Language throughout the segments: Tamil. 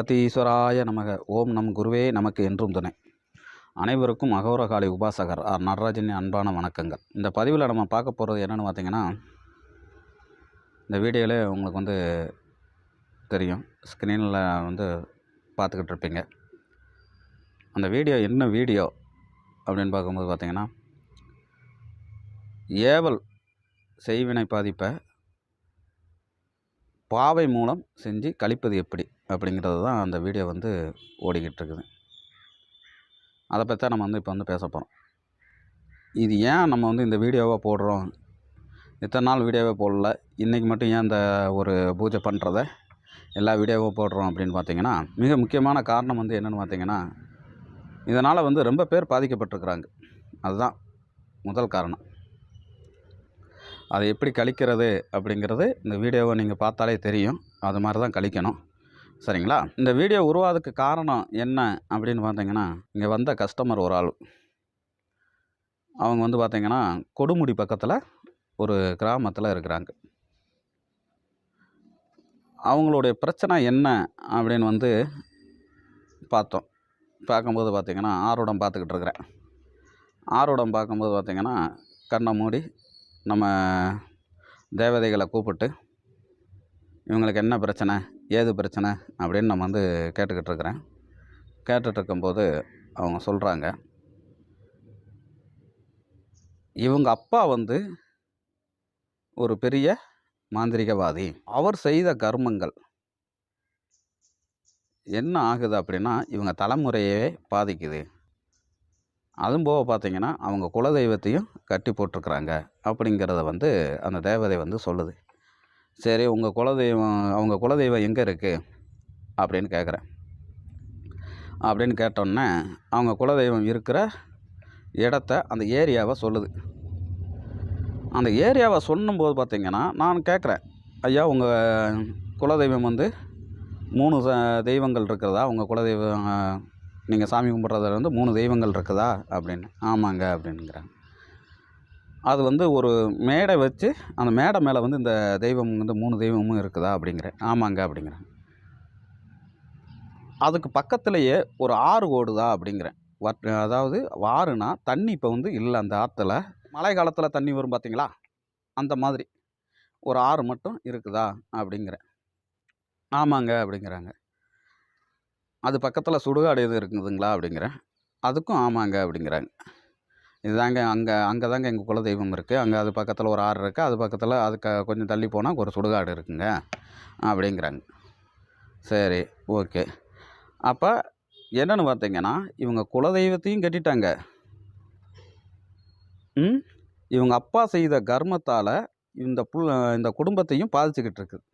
அகத்தீஸ்வராய நமக. ஓம் நம் குருவே நமக்கு என்றும் துணை. அனைவருக்கும் அகோரகாளி உபாசகர் ஆர் நடராஜனின் அன்பான வணக்கங்கள். இந்த பதிவில் நம்ம பார்க்க போகிறது என்னென்னு பார்த்தீங்கன்னா இந்த வீடியோவில் உங்களுக்கு வந்து தெரியும். ஸ்க்ரீனில் வந்து பார்த்துக்கிட்டு இருப்பீங்க. அந்த வீடியோ என்ன வீடியோ அப்படின்னு பார்க்கும்போது பார்த்தீங்கன்னா ஏவல் செய்வினை பாதிப்பை பாவை மூலம் செஞ்சு கழிப்பது எப்படி அப்படிங்கிறது தான் அந்த வீடியோ வந்து ஓடிக்கிட்டு இருக்குது அதை பற்றி தான் நம்ம வந்து இப்போ வந்து பேச போகிறோம் இது ஏன் நம்ம வந்து இந்த வீடியோவை போடுறோம்? இத்தனை நாள் வீடியோவே போடல. இன்றைக்கி மட்டும் ஏன் இந்த ஒரு பூஜை பண்ணுறத எல்லா வீடியோவும் போடுறோம் அப்படின்னு பார்த்தீங்கன்னா மிக முக்கியமான காரணம் வந்து என்னென்னு பார்த்தீங்கன்னா இதனால் வந்து ரொம்ப பேர் பாதிக்கப்பட்டிருக்கிறாங்க. அதுதான் முதல் காரணம். அதை எப்படி கழிக்கிறது அப்படிங்கிறது இந்த வீடியோவை நீங்கள் பார்த்தாலே தெரியும். அது மாதிரி தான் கழிக்கணும். சரிங்களா? இந்த வீடியோ உருவாதுக்கு காரணம் என்ன அப்படின்னு பார்த்தீங்கன்னா இங்கே வந்த கஸ்டமர் ஒரு ஆள். அவங்க வந்து பார்த்திங்கன்னா கொடுமுடி பக்கத்தில் ஒரு கிராமத்தில் இருக்கிறாங்க. அவங்களுடைய பிரச்சனை என்ன அப்படின்னு வந்து பார்த்தோம். பார்க்கும்போது பார்த்திங்கன்னா ஆரோடம் பார்த்துக்கிட்டு இருக்கிறேன். ஆரோடம் பார்க்கும்போது பார்த்திங்கன்னா கண்ணை மூடி நம்ம தேவதைகளை கூப்பிட்டு இவங்களுக்கு என்ன பிரச்சனை? ஏது பிரச்சனை? அப்படின்னு நம்ம வந்து கேட்டுக்கிட்டு இருக்கிறேன். கேட்டுட்ருக்கும்போது அவங்க சொல்கிறாங்க இவங்க அப்பா வந்து ஒரு பெரிய மாந்திரிகவாதி. அவர் செய்த கர்மங்கள் என்ன ஆகுது அப்படின்னா இவங்க தலைமுறையே பாதிக்குது. அதுவும் போக பார்த்தீங்கன்னா அவங்க குலதெய்வத்தையும் கட்டி போட்டிருக்குறாங்க. அப்படிங்கிறத வந்து அந்த தேவதை வந்து சொல்லுது. சரி உங்கள் குலதெய்வம் அவங்க குலதெய்வம் எங்கே இருக்குது அப்படின்னு கேட்குறேன். அப்படின்னு கேட்டோன்னே அவங்க குலதெய்வம் இருக்கிற இடத்த அந்த ஏரியாவை சொல்லுது. அந்த ஏரியாவை சொல்லும்போது பார்த்திங்கன்னா நான் கேட்குறேன் ஐயா உங்கள் குலதெய்வம் வந்து மூணு ச- தெய்வங்கள் இருக்கிறதா? உங்கள் குலதெய்வம் நீங்கள் சாமி கும்பிட்றதுல வந்து மூணு தெய்வங்கள் இருக்குதா? அப்படின்னு. ஆமாங்க அப்படின்ங்கிறாங்க அது வந்து ஒரு மேடை வச்சு அந்த மேடை மேலே வந்து இந்த தெய்வம் வந்து மூணு தெய்வமும் இருக்குதா? அப்படிங்கிறேன். ஆமாங்க அப்படிங்கிறேன். அதுக்கு பக்கத்துலேயே ஒரு ஆறு ஓடுதா? அப்படிங்கிறேன். வட் அதாவது ஆறுனா தண்ணி இப்போ வந்து இல்லை அந்த ஆற்றுல மழை காலத்தில் தண்ணி வரும் பார்த்தீங்களா அந்த மாதிரி. ஒரு ஆறு மட்டும் இருக்குதா? அப்படிங்கிறேன். ஆமாங்க அப்படிங்கிறாங்க. அது பக்கத்தில் சுடுகாடு எதுவும் இருக்குதுங்களா அப்படிங்கிறேன். அதுக்கும் ஆமாங்க அப்படிங்கிறாங்க. இதுதாங்க அங்கே அங்கே தாங்க எங்கள் குலதெய்வம் இருக்குது அங்கே அது பக்கத்தில் ஒரு ஆறு இருக்குது அது பக்கத்தில் அதுக்கு கொஞ்சம் தள்ளி போனால் ஒரு சுடுகாடு இருக்குங்க அப்படிங்கிறாங்க. சரி ஓகே. அப்போ என்னென்னு பார்த்தீங்கன்னா இவங்க குலதெய்வத்தையும் கட்டிட்டாங்க. ம்? இவங்க அப்பா செய்த கர்மத்தால் இந்த புல் இந்த குடும்பத்தையும் பாதிச்சுக்கிட்டு இருக்குது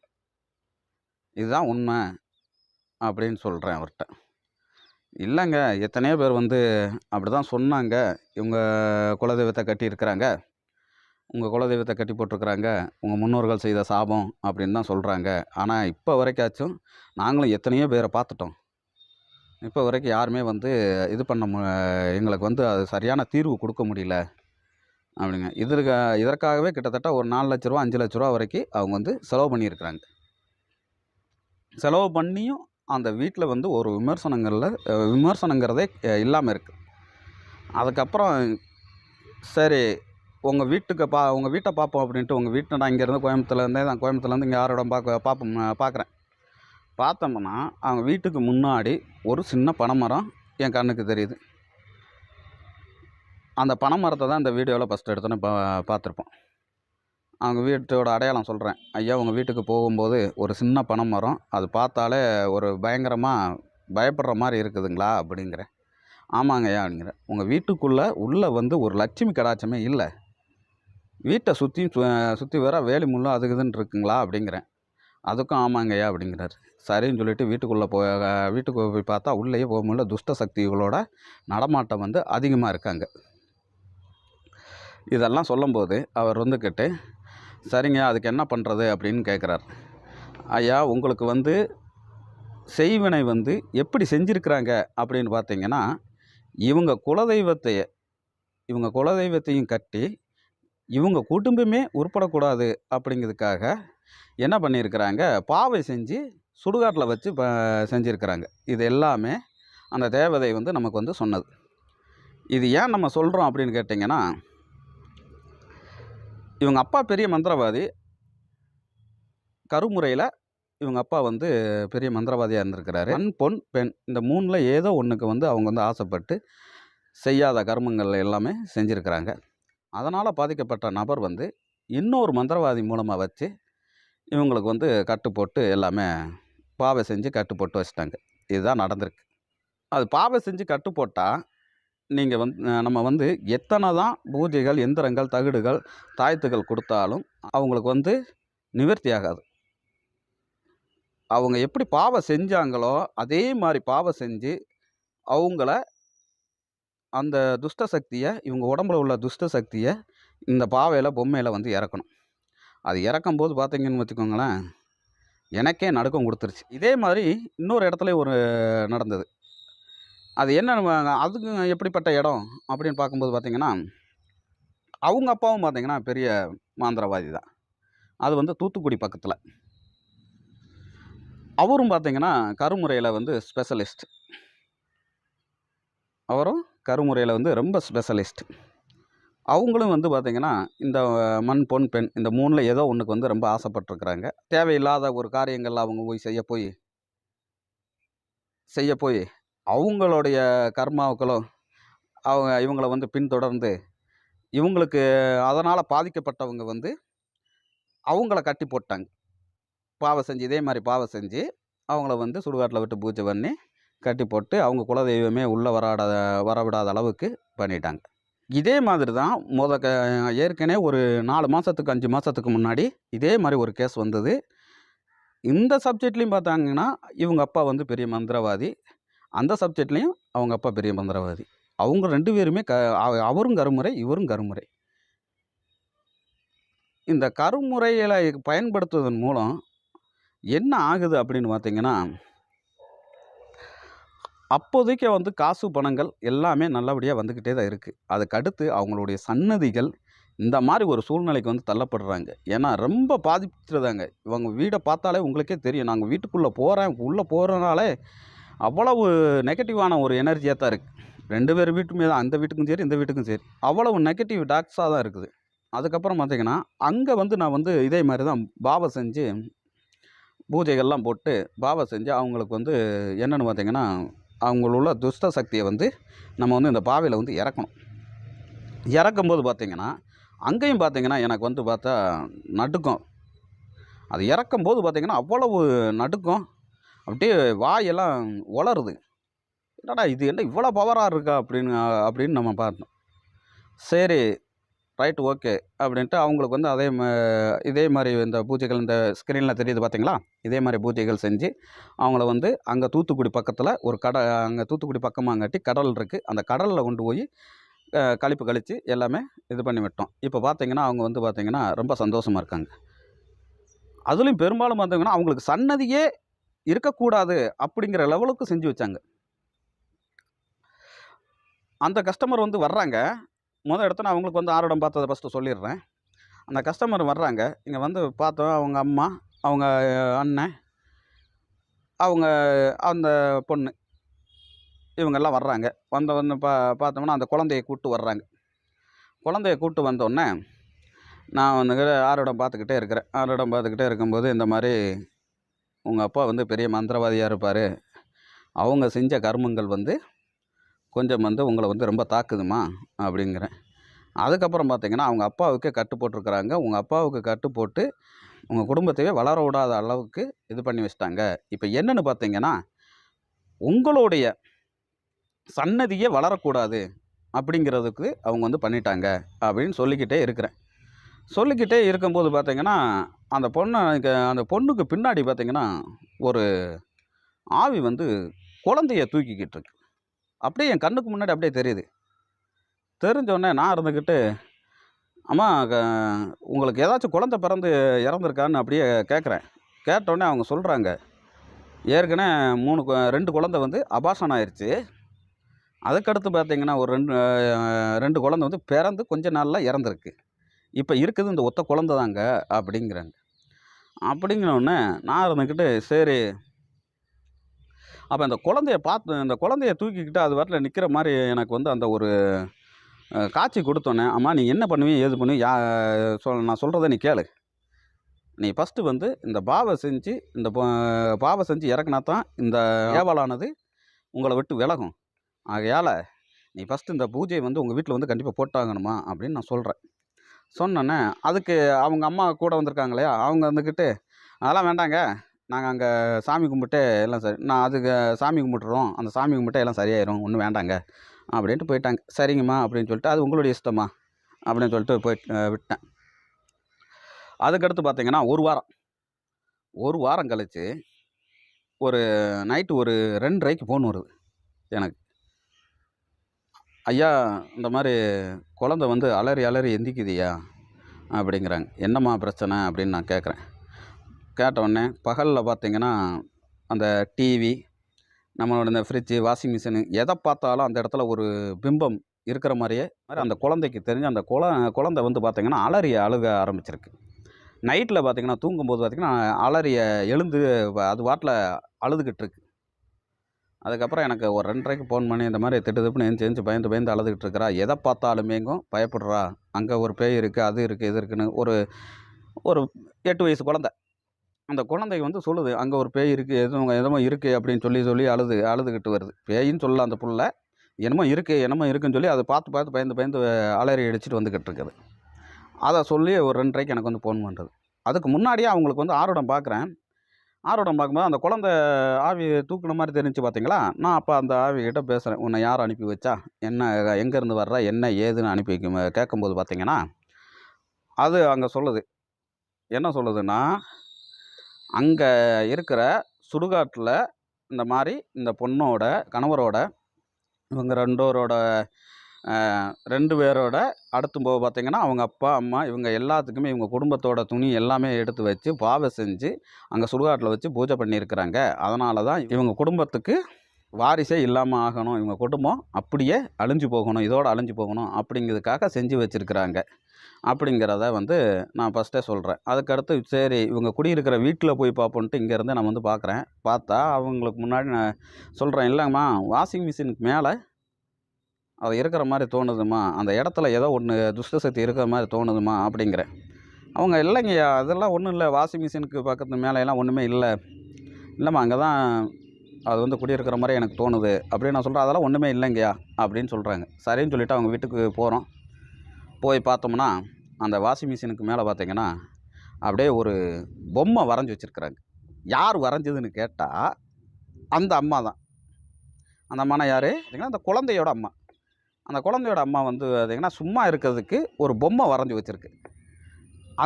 இதுதான் உண்மை. அப்படின்னு சொல்கிறேன் அவர்கிட்ட இல்லைங்க எத்தனையோ பேர் வந்து அப்படி தான் சொன்னாங்க. இவங்க குலதெய்வத்தை கட்டியிருக்கிறாங்க. உங்கள் குலதெய்வத்தை கட்டி போட்டிருக்கிறாங்க. உங்கள் முன்னோர்கள் செய்த சாபம் அப்படின்னு தான் சொல்கிறாங்க ஆனால் இப்போ வரைக்காச்சும் நாங்களும் எத்தனையோ பேரை பார்த்துட்டோம். இப்போ வரைக்கும் யாருமே வந்து இது பண்ண மு எங்களுக்கு வந்து அது சரியான தீர்வு கொடுக்க முடியல. அப்படிங்க. இதற்கு இதற்காகவே கிட்டத்தட்ட ஒரு நாலு லட்ச ரூபா அஞ்சு லட்ச ரூபா வரைக்கும் அவங்க வந்து செலவு பண்ணியிருக்கிறாங்க. செலவு பண்ணியும் அந்த வீட்டில் வந்து ஒரு விமர்சனங்களில் விமர்சனங்கிறதே இல்லாமல் இருக்குது அதுக்கப்புறம் சரி உங்கள் வீட்டுக்கு பா உங்கள் வீட்டை பார்ப்போம் அப்படின்ட்டு உங்கள் வீட்டை நான் இங்கேருந்து கோயம்புத்தூர்லேருந்தே நான் கோயம்புத்தூர்லேருந்து இங்கே யாரோட பார்க்க பார்ப்போம் பார்க்குறேன். பார்த்தோம்னா அவங்க வீட்டுக்கு முன்னாடி ஒரு சின்ன பனைமரம் என் கண்ணுக்கு தெரியுது. அந்த பனைமரத்தை தான் இந்த வீடியோவில் ஃபஸ்ட்டு எடுத்தோன்னே பா பார்த்துருப்போம். அவங்க வீட்டோட அடையாளம் சொல்கிறேன் ஐயா உங்கள் வீட்டுக்கு போகும்போது ஒரு சின்ன பனை மரம் அது பார்த்தாலே ஒரு பயங்கரமாக பயப்படுற மாதிரி இருக்குதுங்களா? அப்படிங்கிறேன். ஆமாங்க ஐயா அப்படிங்கிறேன் உங்கள் வீட்டுக்குள்ளே உள்ளே வந்து ஒரு லட்சுமி கடாச்சமே இல்லை. வீட்டை சுற்றி சுற்றி வர வேலி முள்ளும் அதுக்குதுன்னு இதுன்னு இருக்குங்களா? அப்படிங்கிறேன். அதுக்கும் ஆமாங்கய்யா அப்படிங்கிறாரு. சரின்னு சொல்லிட்டு வீட்டுக்குள்ளே போய் வீட்டுக்கு போய் பார்த்தா உள்ளேயே போக முடியல துஷ்ட சக்திகளோட நடமாட்டம் வந்து அதிகமாக இருக்காங்க. இதெல்லாம் சொல்லும்போது அவர் வந்துக்கிட்டு சரிங்க அதுக்கு என்ன பண்ணுறது அப்படின்னு கேட்குறார் ஐயா உங்களுக்கு வந்து செய்வினை வந்து எப்படி செஞ்சுருக்கிறாங்க அப்படின்னு பார்த்தீங்கன்னா இவங்க குலதெய்வத்தையே இவங்க குலதெய்வத்தையும் கட்டி இவங்க குடும்பமே உருப்படக்கூடாது அப்படிங்கிறதுக்காக என்ன பண்ணியிருக்கிறாங்க பாவை செஞ்சு சுடுகாட்டில் வச்சு ப செஞ்சுருக்கிறாங்க. இது எல்லாமே அந்த தேவதை வந்து நமக்கு வந்து சொன்னது. இது ஏன் நம்ம சொல்கிறோம் அப்படின்னு கேட்டிங்கன்னா இவங்க அப்பா பெரிய மந்திரவாதி. கருமுறையில் இவங்க அப்பா வந்து பெரிய மந்திரவாதியாக இருந்திருக்கிறாரு. மண் பொன் பெண் இந்த மூணில் ஏதோ ஒன்றுக்கு வந்து அவங்க வந்து ஆசைப்பட்டு செய்யாத கர்மங்கள் எல்லாமே செஞ்சுருக்கிறாங்க. அதனால் பாதிக்கப்பட்ட நபர் வந்து இன்னொரு மந்திரவாதி மூலமாக வச்சு இவங்களுக்கு வந்து கட்டு போட்டு எல்லாமே பாவை செஞ்சு கட்டு போட்டு வச்சிட்டாங்க. இதுதான் நடந்திருக்கு. அது பாவை செஞ்சு கட்டு போட்டால் நீங்கள் வந்து நம்ம வந்து எத்தனை தான் பூஜைகள் எந்திரங்கள் தகடுகள் தாயத்துகள் கொடுத்தாலும் அவங்களுக்கு வந்து நிவர்த்தி ஆகாது. அவங்க எப்படி பாவம் செஞ்சாங்களோ அதே மாதிரி பாவம் செஞ்சு அவங்கள அந்த துஷ்ட சக்தியை இவங்க உடம்புல உள்ள துஷ்ட சக்தியை இந்த பாவையில் பொம்மையில் வந்து இறக்கணும். அது இறக்கும்போது பார்த்தீங்கன்னு வச்சுக்கோங்களேன் எனக்கே நடுக்கம் கொடுத்துருச்சு. இதே மாதிரி இன்னொரு இடத்துல ஒரு நடந்தது. அது என்ன அதுக்கு எப்படிப்பட்ட இடம் அப்படின்னு பார்க்கும்போது பார்த்திங்கன்னா அவங்க அப்பாவும் பார்த்திங்கன்னா பெரிய மாந்திரவாதி தான். அது வந்து தூத்துக்குடி பக்கத்தில். அவரும் பார்த்திங்கன்னா கருமுறையில் வந்து ஸ்பெஷலிஸ்ட் அவரும் கருமுறையில் வந்து ரொம்ப ஸ்பெஷலிஸ்ட் அவங்களும் வந்து பார்த்திங்கன்னா இந்த மண் பொன் பெண் இந்த மூணில் ஏதோ ஒன்றுக்கு வந்து ரொம்ப ஆசைப்பட்டிருக்கிறாங்க. தேவையில்லாத ஒரு காரியங்கள் அவங்க போய் செய்ய போய் செய்ய போய் அவங்களுடைய கர்மாவுக்களும் அவங்க இவங்கள வந்து பின்தொடர்ந்து இவங்களுக்கு அதனால் பாதிக்கப்பட்டவங்க வந்து அவங்கள கட்டி போட்டாங்க. பாவம் செஞ்சு இதே மாதிரி பாவம் செஞ்சு அவங்கள வந்து சுடுகாட்டில் விட்டு பூஜை பண்ணி கட்டி போட்டு அவங்க குலதெய்வமே உள்ளே வராத வரவிடாத அளவுக்கு பண்ணிட்டாங்க. இதே மாதிரி தான் முத ஏற்கனவே ஒரு நாலு மாதத்துக்கு அஞ்சு மாதத்துக்கு முன்னாடி இதே மாதிரி ஒரு கேஸ் வந்தது. இந்த சப்ஜெக்ட்லேயும் பார்த்தாங்கன்னா இவங்க அப்பா வந்து பெரிய மந்திரவாதி. அந்த சப்ஜெக்ட்லேயும் அவங்க அப்பா பெரிய மந்திரவாதி. அவங்க ரெண்டு பேருமே க அவ- அவரும் கருமுறை இவரும் கருமுறை. இந்த கருமுறைகளை பயன்படுத்துவதன் மூலம் என்ன ஆகுது அப்படின்னு பார்த்தீங்கன்னா அப்போதைக்கு வந்து காசு பணங்கள் எல்லாமே நல்லபடியாக வந்துக்கிட்டே தான் இருக்குது அதுக்கு அடுத்து அவங்களுடைய சன்னதிகள் இந்த மாதிரி ஒரு சூழ்நிலைக்கு வந்து தள்ளப்படுறாங்க. ஏன்னா ரொம்ப பாதிச்சுருதாங்க இவங்க வீடை பார்த்தாலே உங்களுக்கே தெரியும். நாங்கள் வீட்டுக்குள்ளே போகிறேன் உள்ளே போகிறனாலே அவ்வளவு நெகட்டிவான ஒரு எனர்ஜியாக தான் இருக்குது ரெண்டு பேர் வீட்டுமே தான் அந்த வீட்டுக்கும் சரி இந்த வீட்டுக்கும் சரி அவ்வளவு நெகட்டிவ் டாக்ஸாக தான் இருக்குது. அதுக்கப்புறம் பார்த்திங்கன்னா அங்கே வந்து நான் வந்து இதே மாதிரி தான் பாவை செஞ்சு பூஜைகள்லாம் போட்டு பாவை செஞ்சு அவங்களுக்கு வந்து என்னென்னு பார்த்திங்கன்னா அவங்களுள்ள துஷ்ட சக்தியை வந்து நம்ம வந்து இந்த பாவையில் வந்து இறக்கணும். இறக்கும்போது பார்த்திங்கன்னா அங்கேயும் பார்த்திங்கன்னா எனக்கு வந்து பார்த்தா நடுக்கம். அது இறக்கும்போது பார்த்திங்கன்னா அவ்வளவு நடுக்கம். அப்படியே வாயெல்லாம் உளருது. என்னடா இது? என்ன இவ்வளோ பவராக இருக்கா? அப்படின்னு அப்படின்னு நம்ம பார்த்தோம் சரி ரைட் ஓகே அப்படின்ட்டு அவங்களுக்கு வந்து அதே மா இதே மாதிரி இந்த பூஜைகள் இந்த ஸ்க்ரீனில் தெரியுது பார்த்தீங்களா? இதே மாதிரி பூஜைகள் செஞ்சு அவங்கள வந்து அங்கே தூத்துக்குடி பக்கத்தில் ஒரு கடை அங்கே தூத்துக்குடி பக்கமாங்காட்டி கடல் இருக்குது அந்த கடலில் கொண்டு போய் கழிப்பு கழித்து எல்லாமே இது பண்ணி விட்டோம். இப்போ பார்த்தீங்கன்னா அவங்க வந்து பார்த்திங்கன்னா ரொம்ப சந்தோஷமாக இருக்காங்க. அதுலேயும் பெரும்பாலும் பார்த்தீங்கன்னா அவங்களுக்கு சன்னதியே இருக்கக்கூடாது அப்படிங்கிற லெவலுக்கு செஞ்சு வச்சாங்க. அந்த கஸ்டமர் வந்து வர்றாங்க. முதல் இடத்துல அவங்களுக்கு வந்து ஆரோடம் பார்த்ததை ஃபஸ்ட்டு சொல்லிடுறேன். அந்த கஸ்டமர் வர்றாங்க. இங்கே வந்து பார்த்தோம் அவங்க அம்மா அவங்க அண்ணன் அவங்க அந்த பொண்ணு இவங்கெல்லாம் வர்றாங்க. வந்த வந்து பா பார்த்தோம்னா அந்த குழந்தைய கூப்பிட்டு வர்றாங்க. குழந்தைய கூப்பிட்டு வந்தோடனே நான் வந்து ஆரோடம் பார்த்துக்கிட்டே இருக்கிறேன். ஆரோடம் பார்த்துக்கிட்டே இருக்கும்போது இந்த மாதிரி உங்கள் அப்பா வந்து பெரிய மந்திரவாதியாக இருப்பார். அவங்க செஞ்ச கர்மங்கள் வந்து கொஞ்சம் வந்து உங்களை வந்து ரொம்ப தாக்குதுமா அப்படிங்கிறேன். அதுக்கப்புறம் பார்த்தீங்கன்னா அவங்க அப்பாவுக்கே கட்டு போட்டிருக்கிறாங்க. உங்கள் அப்பாவுக்கு கட்டு போட்டு உங்கள் குடும்பத்தையே வளர விடாத அளவுக்கு இது பண்ணி வச்சிட்டாங்க. இப்போ என்னென்னு பார்த்தீங்கன்னா உங்களுடைய சன்னதியே வளரக்கூடாது அப்படிங்கிறதுக்கு அவங்க வந்து பண்ணிட்டாங்க அப்படின்னு சொல்லிக்கிட்டே இருக்கிறேன். சொல்லிக்கிட்டே இருக்கும்போது பார்த்திங்கன்னா அந்த பொண்ணை அந்த பொண்ணுக்கு பின்னாடி பார்த்திங்கன்னா ஒரு ஆவி வந்து குழந்தைய தூக்கிக்கிட்டு இருக்கு. அப்படியே என் கண்ணுக்கு முன்னாடி அப்படியே தெரியுது. தெரிஞ்சோடனே நான் இருந்துக்கிட்டு அம்மா க- உங்களுக்கு ஏதாச்சும் குழந்தை பிறந்து இறந்துருக்கான்னு அப்படியே கேட்குறேன் கேட்டோடனே அவங்க சொல்கிறாங்க ஏற்கனவே மூணு கு- ரெண்டு குழந்தை வந்து அபாசனம் ஆயிடுச்சு அதுக்கடுத்து பார்த்திங்கன்னா ஒரு ரெண்டு ரெண்டு குழந்தை வந்து பிறந்து கொஞ்ச நாளில் இறந்துருக்கு. இப்போ இருக்குது இந்த ஒத்த குழந்த தாங்க அப்படிங்கிறாங்க. அப்படிங்கிறோடனே நான் இருந்துக்கிட்டு சரி. அப்போ இந்த குழந்தைய பார்த்து இந்த குழந்தைய தூக்கிக்கிட்டு அது வரல நிற்கிற மாதிரி எனக்கு வந்து அந்த ஒரு காட்சி கொடுத்தோன்னே அம்மா நீ என்ன பண்ணுவீங்க ஏது பண்ணுவீங்க யா சொல் நான் சொல்கிறத நீ கேளு. நீ ஃபஸ்ட்டு வந்து இந்த பாவை செஞ்சு இந்த பா- பாவை செஞ்சு இறக்குனா தான் இந்த ஏவலானது உங்களை விட்டு விலகும். ஆகையால் நீ ஃபஸ்ட்டு இந்த பூஜையை வந்து உங்கள் வீட்டில் வந்து கண்டிப்பாக போட்டாங்கணுமா அப்படின்னு நான் சொல்கிறேன் சொன்னோன்னே அதுக்கு அவங்க அம்மா கூட வந்திருக்காங்க இல்லையா? அவங்க வந்துக்கிட்டு அதெல்லாம் வேண்டாங்க. நாங்கள் அங்கே சாமி கும்பிட்டு எல்லாம் சரி நான் அதுக்கு சாமி கும்பிட்டுறோம். அந்த சாமி கும்பிட்டு எல்லாம் சரியாயிரும். ஒன்றும் வேண்டாங்க. அப்படின்ட்டு போயிட்டாங்க. சரிங்கம்மா. அப்படின்னு சொல்லிட்டு அது உங்களுடைய இஷ்டம்மா. அப்படின்னு சொல்லிட்டு போயிட்டு விட்டேன். அதுக்கடுத்து பார்த்தீங்கன்னா ஒரு வாரம். ஒரு வாரம் கழித்து ஒரு நைட்டு ஒரு ரெண்டரைக்கு ஃபோன் வருது எனக்கு. ஐயா இந்த மாதிரி குழந்த வந்து அலறி அலறி எந்திக்குதுய்யா? அப்படிங்கிறாங்க. என்னம்மா பிரச்சனை அப்படின்னு நான் கேட்குறேன். கேட்ட உடனே பகலில் பார்த்தீங்கன்னா அந்த டிவி நம்மளோட இந்த ஃப்ரிட்ஜு வாஷிங் மிஷினு எதை பார்த்தாலும் அந்த இடத்துல ஒரு பிம்பம் இருக்கிற மாதிரியே மாதிரி அந்த குழந்தைக்கு தெரிஞ்சு அந்த குழ குழந்தை வந்து பார்த்திங்கன்னா அலறி அழுக ஆரம்பிச்சிருக்கு. நைட்டில் பார்த்திங்கன்னா தூங்கும்போது பார்த்திங்கன்னா அலறிய எழுந்து அது வாட்டில் அழுதுகிட்டு இருக்கு. அதுக்கப்புறம் எனக்கு ஒரு ரெண்டரைக்கு ஃபோன் பண்ணி இந்த மாதிரி திட்டு திப்புன்னு எழுந்து எழுந்து பயந்து பயந்து அழுதுகிட்டு இருக்கிறா. எதை பார்த்தாலுமேங்கும் பயப்படுறா. அங்கே ஒரு பேய் இருக்குது அது இருக்குது இது இருக்குன்னு ஒரு ஒரு எட்டு வயசு குழந்த. அந்த குழந்தைக்கு வந்து சொல்லுது அங்கே ஒரு பேய் இருக்குது எதுவும் எதுவும் இருக்குது அப்படின்னு சொல்லி சொல்லி அழுது அழுதுகிட்டு வருது. பேயின்னு சொல்லல அந்த புள்ள என்னமோ இருக்குது என்னமோ இருக்குன்னு சொல்லி அதை பார்த்து பார்த்து பயந்து பயந்து அலறி அடிச்சுட்டு வந்துக்கிட்டு இருக்குது. அதை சொல்லி ஒரு ரெண்டரைக்கு எனக்கு வந்து ஃபோன் பண்ணுறது அதுக்கு முன்னாடியே அவங்களுக்கு வந்து ஆரோடம் பார்க்குறேன். ஆரோடம் பார்க்கும்போது அந்த குழந்தை ஆவி தூக்குன மாதிரி தெரிஞ்சு பார்த்தீங்களா? நான் அப்போ அந்த ஆவிகிட்ட பேசுகிறேன் உன்னை யார் அனுப்பி வச்சா? என்ன எங்கேருந்து வர்ற? என்ன ஏதுன்னு அனுப்பி வைக்கும் கேட்கும்போது பார்த்தீங்கன்னா அது அங்கே சொல்லுது. என்ன சொல்லுதுன்னா அங்கே இருக்கிற சுடுகாட்டில் இந்த மாதிரி இந்த பொண்ணோட கணவரோட இவங்க ரெண்டோரோட ரெண்டு பேரோட அடுத்து போக பார்த்தீங்கன்னா அவங்க அப்பா அம்மா இவங்க எல்லாத்துக்குமே இவங்க குடும்பத்தோட துணி எல்லாமே எடுத்து வச்சு பாவை செஞ்சு அங்கே சுடுகாட்டில் வச்சு பூஜை பண்ணியிருக்கிறாங்க. அதனால தான் இவங்க குடும்பத்துக்கு வாரிசே இல்லாமல் ஆகணும். இவங்க குடும்பம் அப்படியே அழிஞ்சு போகணும் இதோடு அழிஞ்சு போகணும் அப்படிங்கிறதுக்காக செஞ்சு வச்சுருக்கிறாங்க. அப்படிங்கிறத வந்து நான் ஃபஸ்ட்டே சொல்கிறேன் அதுக்கடுத்து சரி இவங்க குடியிருக்கிற வீட்டில் போய் பார்ப்போன்ட்டு இங்கேருந்து நான் வந்து பார்க்குறேன். பார்த்தா அவங்களுக்கு முன்னாடி நான் சொல்கிறேன் இல்லைங்கம்மா வாஷிங் மிஷினுக்கு மேலே அது இருக்கிற மாதிரி தோணுதும்மா அந்த இடத்துல ஏதோ ஒன்று துஷ்ட சக்தி இருக்கிற மாதிரி தோணுதும்மா அப்படிங்கிறேன். அவங்க இல்லைங்கய்யா அதெல்லாம் ஒன்றும் இல்லை. வாஷிங் மிஷினுக்கு பக்கத்து மேலேலாம் ஒன்றுமே இல்லை. இல்லைம்மா அங்கே தான் அது வந்து குடியிருக்கிற மாதிரி எனக்கு தோணுது. அப்படின்னு நான் சொல்கிறேன் அதெல்லாம் ஒன்றுமே இல்லைங்கய்யா அப்படின்னு சொல்கிறாங்க சரின்னு சொல்லிவிட்டு அவங்க வீட்டுக்கு போகிறோம் போய் பார்த்தோம்னா அந்த வாஷிங் மிஷினுக்கு மேலே பார்த்தீங்கன்னா அப்படியே ஒரு பொம்மை வரைஞ்சி வச்சுருக்குறாங்க. யார் வரைஞ்சதுன்னு கேட்டால் அந்த அம்மா தான். அந்த அம்மானா யார்? பார்த்தீங்கன்னா அந்த குழந்தையோட அம்மா. அந்த குழந்தையோட அம்மா வந்து பார்த்திங்கன்னா சும்மா இருக்கிறதுக்கு ஒரு பொம்மை வரைஞ்சி வச்சுருக்கு.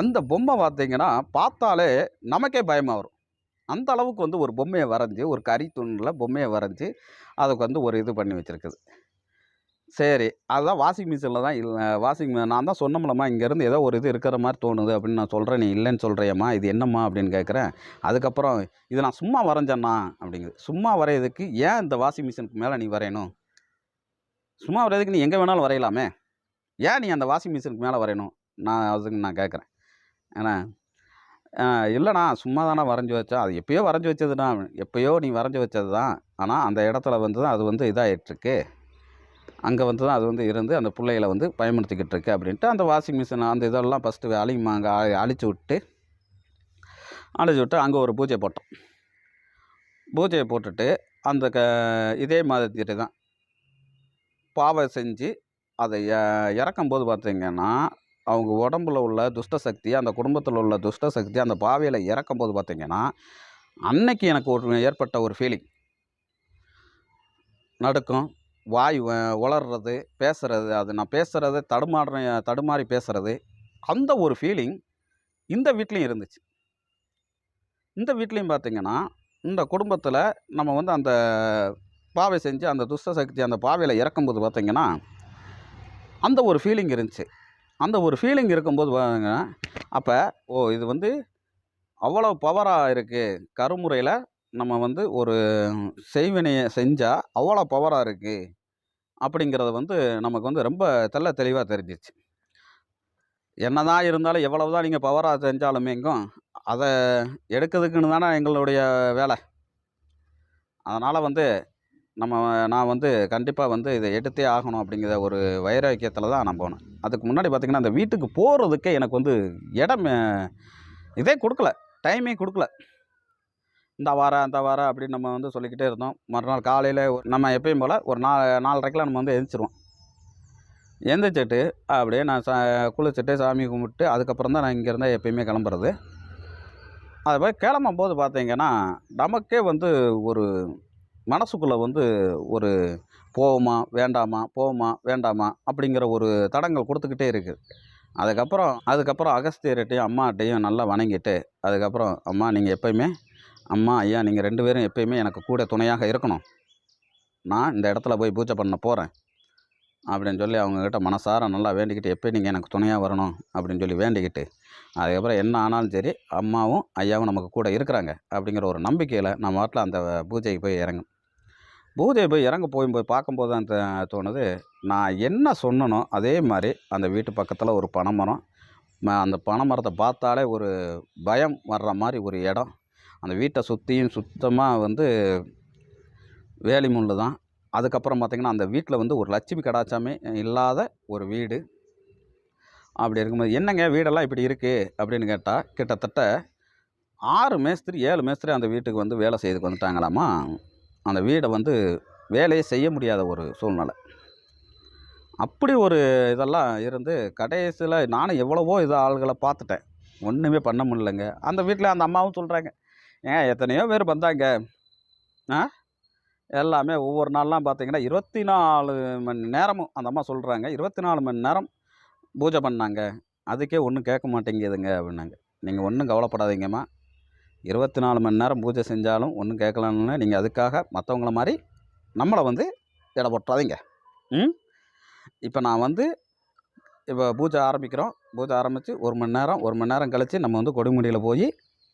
அந்த பொம்மை பார்த்திங்கன்னா பார்த்தாலே நமக்கே பயமாக வரும். அந்த அளவுக்கு வந்து ஒரு பொம்மையை வரைஞ்சி ஒரு கறி துணில் பொம்மையை வரைஞ்சி அதுக்கு வந்து ஒரு இது பண்ணி வச்சுருக்குது. சரி அதுதான் வாஷிங் மிஷினில் தான் இல்லை வாஷிங் நான் தான் சொன்னோம்லம்மா இங்கேருந்து ஏதோ ஒரு இது இருக்கிற மாதிரி தோணுது அப்படின்னு நான் சொல்கிறேன் நீ இல்லைன்னு சொல்கிறியம்மா இது என்னம்மா அப்படின்னு கேட்குறேன். அதுக்கப்புறம் இது நான் சும்மா வரைஞ்சேண்ணா அப்படிங்குது. சும்மா வரையிறதுக்கு ஏன் இந்த வாஷிங் மிஷினுக்கு மேலே நீ வரையணும்? சும்மா வரையதுக்கு நீ எங்கே வேணாலும் வரையலாமே. ஏன் நீ அந்த வாஷிங் மிஷினுக்கு மேலே வரையணும்? நான் அதுக்கு நான் கேட்குறேன். ஏன்னா இல்லைண்ணா சும்மா தானே வரைஞ்சி வச்சா அது எப்பயோ வரைஞ்சி வச்சதுண்ணா. எப்பயோ நீ வரைஞ்சி வச்சது தான் ஆனால் அந்த இடத்துல வந்து தான் அது வந்து இதாகிட்டுருக்கு அங்கே வந்து தான் அது வந்து இருந்து அந்த பிள்ளைகளை வந்து பயன்படுத்திக்கிட்டு இருக்கு அப்படின்ட்டு அந்த வாஷிங் மிஷின் அந்த இதெல்லாம் ஃபஸ்ட்டு அழிமா அங்கே அழிச்சு விட்டு அழிச்சு விட்டு அங்கே ஒரு பூஜை போட்டோம். பூஜையை போட்டுட்டு அந்த க இதே மாதிரி தான். பாவை செஞ்சு அதை இறக்கும்போது பார்த்திங்கன்னா அவங்க உடம்புல உள்ள துஷ்ட சக்தி அந்த குடும்பத்தில் உள்ள துஷ்ட சக்தி அந்த பாவையில் இறக்கும்போது பார்த்திங்கன்னா அன்னைக்கு எனக்கு ஒரு ஏற்பட்ட ஒரு ஃபீலிங் நடுக்கம் வாய் வ- உளர்றது பேசுறது அது நான் பேசுகிறத தடுமாறுறேன் தடுமாறி பேசுகிறது அந்த ஒரு ஃபீலிங் இந்த வீட்லேயும் இருந்துச்சு. இந்த வீட்லேயும் பார்த்திங்கன்னா இந்த குடும்பத்தில் நம்ம வந்து அந்த பாவை செஞ்சு அந்த துஷ்ட சக்தி அந்த பாவையில் இறக்கும்போது பார்த்தீங்கன்னா அந்த ஒரு ஃபீலிங் இருந்துச்சு. அந்த ஒரு ஃபீலிங் இருக்கும்போது பார்த்தீங்கன்னா அப்போ ஓ இது வந்து அவ்வளோ பவராக இருக்குது கருமுறையில் நம்ம வந்து ஒரு செய்வினையை செஞ்சால் அவ்வளோ பவராக இருக்குது அப்படிங்கிறது வந்து நமக்கு வந்து ரொம்ப தெள்ள தெளிவாக தெரிஞ்சிச்சு. என்னதான் இருந்தாலும் எவ்வளவு தான் நீங்கள் பவராக செஞ்சாலுமேங்கும் அதை எடுக்கிறதுக்குன்னு தானே எங்களுடைய வேலை. அதனால் வந்து நம்ம நான் வந்து கண்டிப்பாக வந்து இதை எடுத்தே ஆகணும் அப்படிங்கிற ஒரு வைராக்கியத்தில் தான் நான் போனேன். அதுக்கு முன்னாடி பார்த்திங்கன்னா அந்த வீட்டுக்கு போகிறதுக்கே எனக்கு வந்து இடம் இதே கொடுக்கல. டைமே கொடுக்கல. இந்த வார அந்த வாரம் அப்படின்னு நம்ம வந்து சொல்லிக்கிட்டே இருந்தோம். மறுநாள் காலையில் நம்ம எப்பயும் போல் ஒரு நா நாலரைக்கெலாம் நம்ம வந்து எழுந்திரிச்சிருவோம் எந்திரிச்சிட்டு அப்படியே நான் சா குளிச்சுட்டு சாமி கும்பிட்டு அதுக்கப்புறம் தான் நான் இங்கேருந்தே எப்பயுமே கிளம்புறது. அது மாதிரி கிளம்பும் போது பார்த்திங்கன்னா நமக்கே வந்து ஒரு மனசுக்குள்ளே வந்து ஒரு போவோமா வேண்டாமா போவோமா வேண்டாமா அப்படிங்கிற ஒரு தடங்கள் கொடுத்துக்கிட்டே இருக்குது அதுக்கப்புறம் அதுக்கப்புறம் அகஸ்தியர்கிட்டையும் அம்மாட்டையும் நல்லா வணங்கிட்டு அதுக்கப்புறம் அம்மா நீங்கள் எப்பயுமே அம்மா ஐயா நீங்கள் ரெண்டு பேரும் எப்பயுமே எனக்கு கூட துணையாக இருக்கணும். நான் இந்த இடத்துல போய் பூஜை பண்ண போகிறேன் அப்படின்னு சொல்லி அவங்கக்கிட்ட மனசார நல்லா வேண்டிக்கிட்டு எப்போ நீங்கள் எனக்கு துணையாக வரணும். அப்படின்னு சொல்லி வேண்டிக்கிட்டு அதுக்கப்புறம் என்ன ஆனாலும் சரி அம்மாவும் ஐயாவும் நமக்கு கூட இருக்கிறாங்க. அப்படிங்கிற ஒரு நம்பிக்கையில் நம்ம வாட்டில் அந்த பூஜைக்கு போய் இறங்கும் பூதேவி போய் இறங்க போகும்போது பார்க்கும்போது தான் தோணுது நான் என்ன சொன்னனோ அதே மாதிரி அந்த வீட்டு பக்கத்தில் ஒரு பனைமரம் ம- அந்த பனைமரத்தை பார்த்தாலே ஒரு பயம் வர்ற மாதிரி ஒரு இடம். அந்த வீட்டை சுற்றியும் சுத்தமாக வந்து வேலி முள்ளு தான். அதுக்கப்புறம் பார்த்திங்கன்னா அந்த வீட்டில் வந்து ஒரு லட்சுமி கடாச்சாமே இல்லாத ஒரு வீடு. அப்படி இருக்கும்போது என்னங்க வீடெல்லாம் இப்படி இருக்குது அப்படின்னு கேட்டால் கிட்டத்தட்ட ஆறு மேஸ்திரி ஏழு மேஸ்திரி அந்த வீட்டுக்கு வந்து வேலை செய்துக்கு வந்துட்டாங்களாமா? அந்த வீடை வந்து வேலையே செய்ய முடியாத ஒரு சூழ்நிலை. அப்படி ஒரு இதெல்லாம் இருந்து கடைசியில் நானும் எவ்வளவோ இது ஆள்களை பார்த்துட்டேன். ஒன்றுமே பண்ண முடியலங்க. அந்த வீட்டில் அந்த அம்மாவும் சொல்கிறாங்க ஏன் எத்தனையோ பேர் வந்தாங்க. ஆ? எல்லாமே ஒவ்வொரு நாள்லாம் பார்த்தீங்கன்னா இருபத்தி நாலு மணி நேரமும். அந்த அம்மா சொல்கிறாங்க இருபத்தி நாலு மணி நேரம் பூஜை பண்ணாங்க. அதுக்கே ஒன்றும் கேட்க மாட்டேங்குதுங்க அப்படின்னாங்க. நீங்கள் ஒன்றும் கவலைப்படாதீங்கம்மா. இருபத்தி நாலு மணி நேரம் பூஜை செஞ்சாலும் ஒன்றும் கேட்கலன்னு நீங்கள் அதுக்காக மற்றவங்கள மாதிரி நம்மளை வந்து இடப்பட்டாதீங்க ம்? இப்போ நான் வந்து இப்போ பூஜை ஆரம்பிக்கிறோம். பூஜை ஆரம்பித்து ஒரு மணி நேரம் ஒரு மணி நேரம் கழித்து நம்ம வந்து கொடுமுடியில் போய்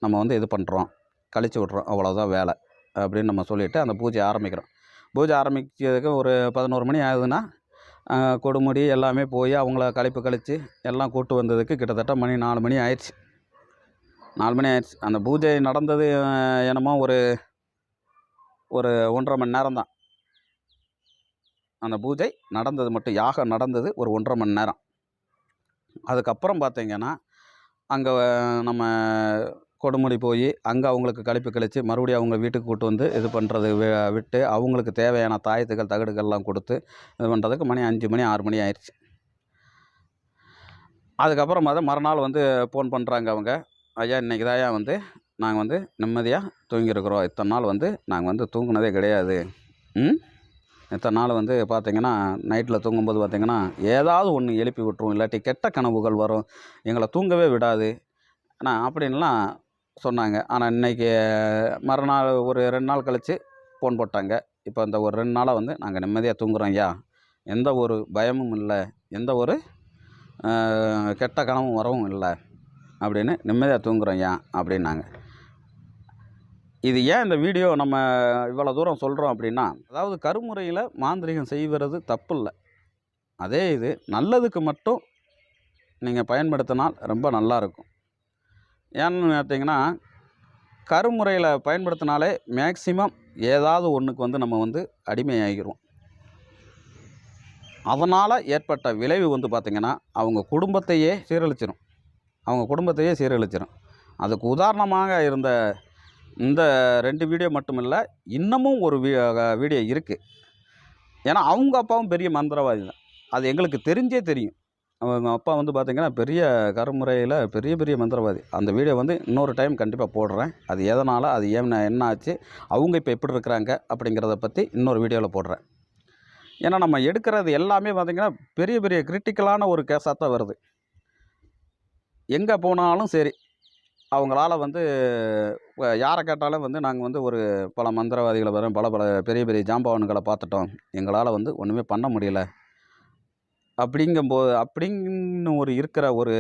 நம்ம வந்து இது பண்ணுறோம் கழிச்சு விட்றோம். அவ்வளோதான் வேலை அப்படின்னு நம்ம சொல்லிவிட்டு அந்த பூஜை ஆரம்பிக்கிறோம். பூஜை ஆரம்பித்ததுக்கு ஒரு பதினோரு மணி ஆகுதுன்னா கொடுமுடி எல்லாமே போய் அவங்கள கழிப்பு கழித்து எல்லாம் கூட்டு வந்ததுக்கு கிட்டத்தட்ட மணி நாலு மணி ஆயிடுச்சு. நாலு மணி ஆயிடுச்சு. அந்த பூஜை நடந்தது என்னமோ ஒரு ஒரு ஒன்றரை மணி நேரம் தான் அந்த பூஜை நடந்தது மட்டும் யாகம் நடந்தது ஒரு ஒன்றரை மணி நேரம். அதுக்கப்புறம் பார்த்தீங்கன்னா அங்கே நம்ம கொடுமுடி போய் அங்கே அவங்களுக்கு கழிப்பு கழித்து மறுபடியும் அவங்க வீட்டுக்கு கூட்டு வந்து இது பண்ணுறது விட்டு அவங்களுக்கு தேவையான தாயத்துகள் தகடுகள்லாம் கொடுத்து இது பண்ணுறதுக்கு மணி அஞ்சு மணி ஆறு மணி ஆயிடுச்சு. அதுக்கப்புறம் அதை மறுநாள் வந்து ஃபோன் பண்ணுறாங்க அவங்க. ஐயா இன்றைக்கி ஐயா வந்து நாங்கள் வந்து நிம்மதியாக தூங்கியிருக்கிறோம். இத்தனை நாள் வந்து நாங்கள் வந்து தூங்கினதே கிடையாது. ம்? இத்தனை நாள் வந்து பார்த்திங்கன்னா நைட்டில் தூங்கும்போது பார்த்திங்கன்னா ஏதாவது ஒன்று எழுப்பி விட்ருவோம் இல்லாட்டி கெட்ட கனவுகள் வரும். எங்களை தூங்கவே விடாது. ஆனால் அப்படின்லாம் சொன்னாங்க. ஆனால் இன்றைக்கி மறுநாள் ஒரு ரெண்டு நாள் கழித்து ஃபோன் போட்டாங்க. இப்போ இந்த ஒரு ரெண்டு நாளாக வந்து நாங்கள் நிம்மதியாக தூங்குறோம் ஐயா. எந்த ஒரு பயமும் இல்லை. எந்த ஒரு கெட்ட கனவும் வரவும் இல்லை. அப்படின்னு நிம்மதியாக தூங்குறோம் ஏன்? அப்படின்னாங்க. இது ஏன் இந்த வீடியோ நம்ம இவ்வளோ தூரம் சொல்கிறோம் அப்படின்னா அதாவது கருமுறையில் மாந்திரிகம் செய்வது தப்பு இல்லை அதே இது நல்லதுக்கு மட்டும் நீங்கள் பயன்படுத்தினால் ரொம்ப நல்லாயிருக்கும் ஏன்னு பார்த்தீங்கன்னா கருமுறையில் பயன்படுத்தினாலே மேக்சிமம் ஏதாவது ஒன்றுக்கு வந்து நம்ம வந்து அடிமையாகிடுவோம் அதனால் ஏற்பட்ட விளைவு வந்து பார்த்திங்கன்னா அவங்க குடும்பத்தையே சீரழிச்சிடும் அவங்க குடும்பத்தையே சீரழிச்சிடும் அதுக்கு உதாரணமாக இருந்த இந்த ரெண்டு வீடியோ மட்டும் இல்லை இன்னமும் ஒரு வீ வீடியோ இருக்குது ஏன்னா அவங்க அப்பாவும் பெரிய மந்திரவாதி தான் அது எங்களுக்கு தெரிஞ்சே தெரியும். அவங்க அப்பா வந்து பார்த்திங்கன்னா பெரிய கருமுறையில் பெரிய பெரிய மந்திரவாதி. அந்த வீடியோ வந்து இன்னொரு டைம் கண்டிப்பாக போடுறேன். அது எதனால் அது ஏன் என்ன ஆச்சு அவங்க இப்போ எப்படி இருக்கிறாங்க அப்படிங்கிறத பற்றி இன்னொரு வீடியோவில் போடுறேன். ஏன்னா நம்ம எடுக்கிறது எல்லாமே பார்த்திங்கன்னா பெரிய பெரிய கிரிட்டிக்கலான ஒரு கேஸாக தான் வருது. எங்கே போனாலும் சரி. அவங்களால வந்து யாரை கேட்டாலும் வந்து நாங்கள் வந்து ஒரு பல மந்திரவாதிகளை வரோம் பல பல பெரிய பெரிய ஜாம்பவான்களை பார்த்துட்டோம். எங்களால் வந்து ஒன்றுமே பண்ண முடியல. அப்படிங்கும்போது அப்படிங்கன்னு ஒரு இருக்கிற ஒரு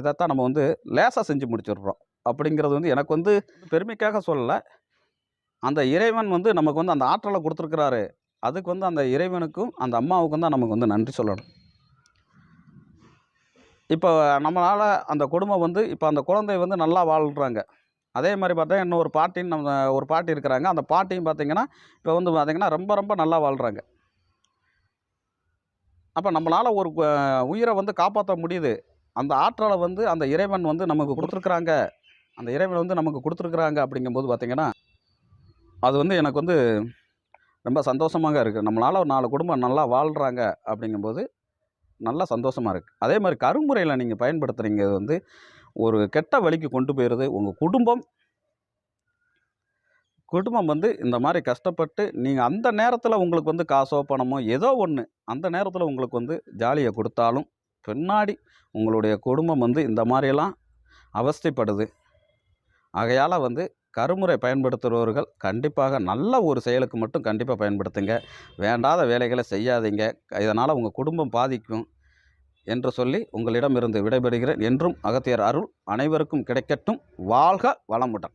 இதைத்தான் நம்ம வந்து லேசாக செஞ்சு முடிச்சிடுறோம். அப்படிங்கிறது வந்து எனக்கு வந்து பெருமைக்காக சொல்லலை. அந்த இறைவன் வந்து நமக்கு வந்து அந்த ஆற்றலை கொடுத்துருக்குறாரு. அதுக்கு வந்து அந்த இறைவனுக்கும் அந்த அம்மாவுக்கும் தான் நமக்கு வந்து நன்றி சொல்லணும். இப்போ நம்மளால் அந்த குடும்பம் வந்து இப்போ அந்த குழந்தை வந்து நல்லா வாழ்கிறாங்க அதே மாதிரி பார்த்தா இன்னொரு பாட்டின்னு நம்ம ஒரு பாட்டி இருக்கிறாங்க. அந்த பாட்டியும் பார்த்தீங்கன்னா இப்போ வந்து பார்த்தீங்கன்னா ரொம்ப ரொம்ப நல்லா வாழ்கிறாங்க அப்போ நம்மளால் ஒரு உயிரை வந்து காப்பாற்ற முடியுது. அந்த ஆற்றலை வந்து அந்த இறைவன் வந்து நமக்கு கொடுத்துருக்குறாங்க. அந்த இறைவன் வந்து நமக்கு கொடுத்துருக்குறாங்க அப்படிங்கும்போது பார்த்தீங்கன்னா அது வந்து எனக்கு வந்து ரொம்ப சந்தோஷமாக இருக்குது நம்மளால் ஒரு நாலு குடும்பம் நல்லா வாழ்கிறாங்க அப்படிங்கும்போது நல்லா சந்தோஷமாக இருக்குது அதே மாதிரி கருமுறையில் நீங்கள் பயன்படுத்துகிறீங்க வந்து ஒரு கெட்ட வழிக்கு கொண்டு போயிடுது உங்கள் குடும்பம் குடும்பம் வந்து இந்த மாதிரி கஷ்டப்பட்டு நீங்கள் அந்த நேரத்தில் உங்களுக்கு வந்து காசோ பணமோ ஏதோ ஒன்று அந்த நேரத்தில் உங்களுக்கு வந்து ஜாலியை கொடுத்தாலும் பின்னாடி உங்களுடைய குடும்பம் வந்து இந்த மாதிரியெல்லாம் அவஸ்தைப்படுது. ஆகையால் வந்து கருமுறை பயன்படுத்துகிறவர்கள் கண்டிப்பாக நல்ல ஒரு செயலுக்கு மட்டும் கண்டிப்பாக பயன்படுத்துங்க. வேண்டாத வேலைகளை செய்யாதீங்க. இதனால் உங்கள் குடும்பம் பாதிக்கும் என்று சொல்லி உங்களிடமிருந்து விடைபெறுகிறேன். என்றும் அகத்தியர் அருள் அனைவருக்கும் கிடைக்கட்டும். வாழ்க வளமுடன்.